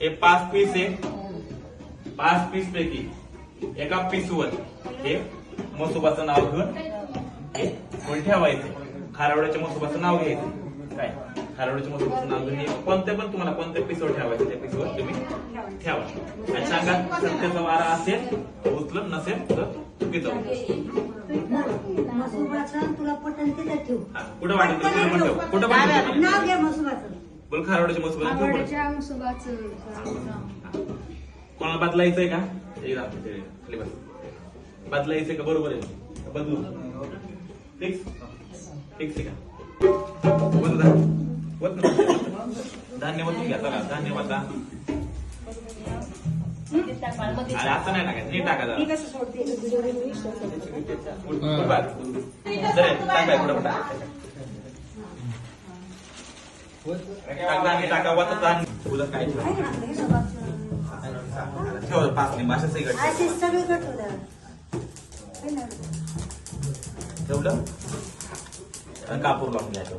हे पाच पीस आहे. पाच पीस पैकी एका पीसवर हे मसोबाचं नाव घेऊन हे कोण ठेवायचे. खारवड्याच्या मसोबाचं नाव घ्यायचं. काय? खारवड्याच्या मसोबाचं नाव घेऊन कोणत्या पण तुम्हाला कोणत्या पीसवर ठेवायचं त्या पीसवर तुम्ही ठेवा. आणि सांगा सत्याचा वारा असेल तर उचलत नसेल तर चुकीचं तुला पटन तिथे ठेव. कुठं ठेव. कुठं ठेव. नाव घे मसुबाचं. बोल खारवड्याच्या. आवडच्या मुसुबाचं कोणाला बदलायचंय का? हे खाली बस. बदलायचंय का? बरोबर आहे. बदलू. फिक्स फिक्स आहे का? बदलू धा- होत ना. धान्य बदलून घ्या चला. धान्य बदला अरे आता नाही टाकायचं. नीट टाका मी जरा. कसं सोडते पुढ- पुढ. बार. जरा टाकाय पण टाका. टाक धान्य टाका वाटत धान्य तुला काय ठेव. आहे ना आपलं हे सोबाचं. ठेवलं? पाच लिंब असं सगळं ठेवलं आणि कापूर लावून घ्यायचं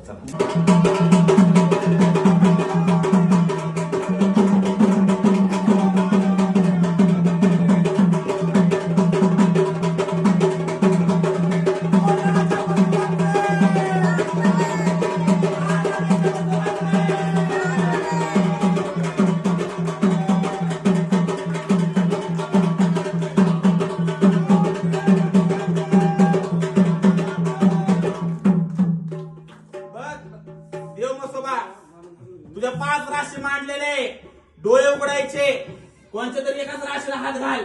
देव तुझ्या पाच राशी मांडलेले. डोळे उघडायचे. कोणत्या तरी एकाच राशीला हात घाल.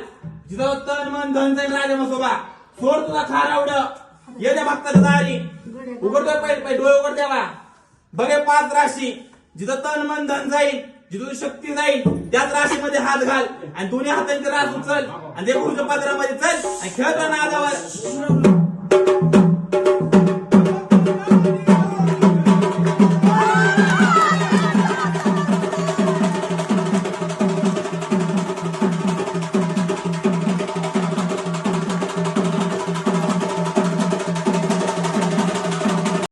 जिथं तन मन धन जाईल राजा मसोबा. सोड तुला खार आवड. ये द्या भक्ताच्या दारी उघडतोय पाहिजे डोळे उघड द्यावा बघे पाच राशी. जिथं तन मन धन जाईल जिथं शक्ती जाईल. त्याच राशीमध्ये हात घाल. आणि दोन्ही हातांचे रास उचल. आणि देवगुरुच्या पदरामध्ये चल. आणि खेळताना नादावर.